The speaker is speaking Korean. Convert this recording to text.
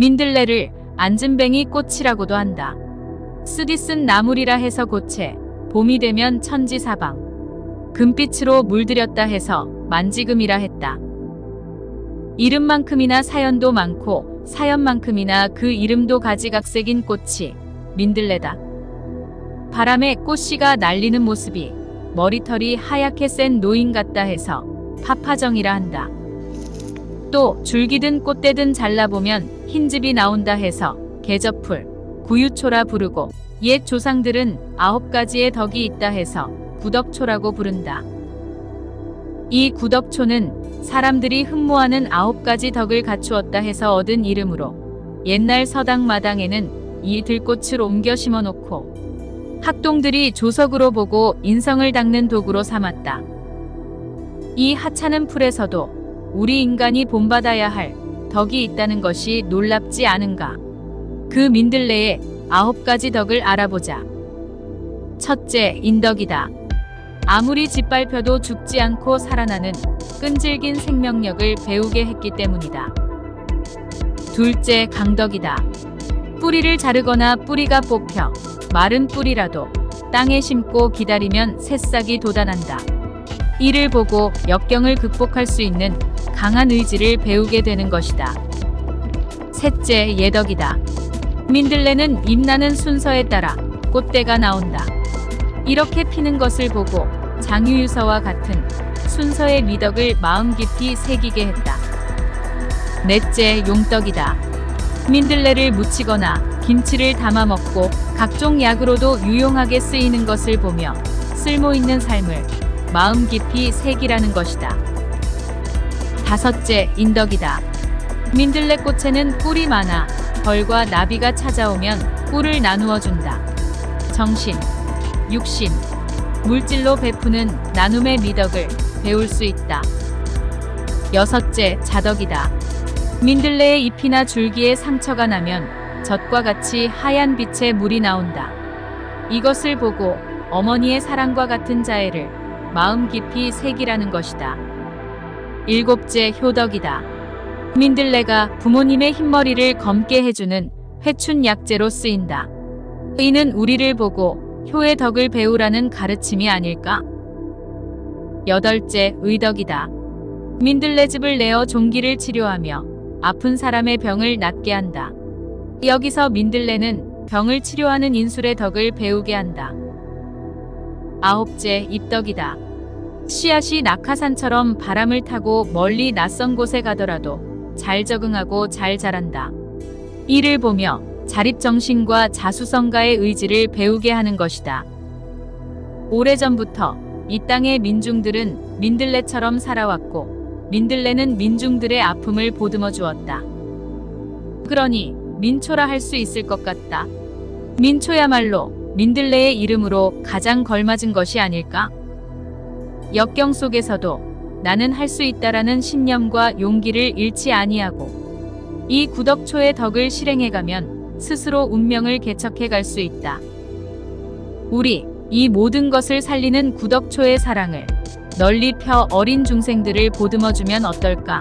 민들레를 안진뱅이 꽃이라고도 한다. 쓰디쓴 나물이라 해서 고체, 봄이 되면 천지사방. 금빛으로 물들였다 해서 만지금이라 했다. 이름만큼이나 사연도 많고 사연만큼이나 그 이름도 가지각색인 꽃이 민들레다. 바람에 꽃씨가 날리는 모습이 머리털이 하얗게 센 노인 같다 해서 파파정이라 한다. 또 줄기든 꽃대든 잘라보면 흰즙이 나온다 해서 개저풀, 구유초라 부르고 옛 조상들은 아홉 가지의 덕이 있다 해서 구덕초라고 부른다. 이 구덕초는 사람들이 흠모하는 아홉 가지 덕을 갖추었다 해서 얻은 이름으로 옛날 서당 마당에는 이 들꽃을 옮겨 심어 놓고 학동들이 조석으로 보고 인성을 닦는 도구로 삼았다. 이 하찮은 풀에서도 우리 인간이 본받아야 할 덕이 있다는 것이 놀랍지 않은가. 그 민들레의 아홉 가지 덕을 알아보자. 첫째, 인덕이다. 아무리 짓밟혀도 죽지 않고 살아나는 끈질긴 생명력을 배우게 했기 때문이다. 둘째, 강덕이다. 뿌리를 자르거나 뿌리가 뽑혀 마른 뿌리라도 땅에 심고 기다리면 새싹이 돋아난다. 이를 보고 역경을 극복할 수 있는 강한 의지를 배우게 되는 것이다. 셋째, 예덕이다. 민들레는 잎나는 순서에 따라 꽃대가 나온다. 이렇게 피는 것을 보고 장유유서와 같은 순서의 미덕을 마음 깊이 새기게 했다. 넷째, 용떡이다. 민들레를 무치거나 김치를 담아 먹고 각종 약으로도 유용하게 쓰이는 것을 보며 쓸모 있는 삶을 마음 깊이 새기라는 것이다. 다섯째, 인덕이다. 민들레 꽃에는 꿀이 많아 벌과 나비가 찾아오면 꿀을 나누어 준다. 정신, 육신, 물질로 베푸는 나눔의 미덕을 배울 수 있다. 여섯째, 자덕이다. 민들레의 잎이나 줄기에 상처가 나면 젖과 같이 하얀 빛의 물이 나온다. 이것을 보고 어머니의 사랑과 같은 자애를 마음 깊이 새기라는 것이다. 일곱째, 효덕이다. 민들레가 부모님의 흰머리를 검게 해주는 회춘 약재로 쓰인다. 이는 우리를 보고 효의 덕을 배우라는 가르침이 아닐까? 여덟째, 의덕이다. 민들레즙을 내어 종기를 치료하며 아픈 사람의 병을 낫게 한다. 여기서 민들레는 병을 치료하는 인술의 덕을 배우게 한다. 아홉째, 입덕이다. 씨앗이 낙하산처럼 바람을 타고 멀리 낯선 곳에 가더라도 잘 적응하고 잘 자란다. 이를 보며 자립정신과 자수성가의 의지를 배우게 하는 것이다. 오래전부터 이 땅의 민중들은 민들레처럼 살아왔고 민들레는 민중들의 아픔을 보듬어 주었다. 그러니 민초라 할 수 있을 것 같다. 민초야말로 민들레의 이름으로 가장 걸맞은 것이 아닐까? 역경 속에서도 나는 할 수 있다라는 신념과 용기를 잃지 아니하고 이 구덕초의 덕을 실행해 가면 스스로 운명을 개척해 갈 수 있다. 우리 이 모든 것을 살리는 구덕초의 사랑을 널리 펴 어린 중생들을 보듬어 주면 어떨까?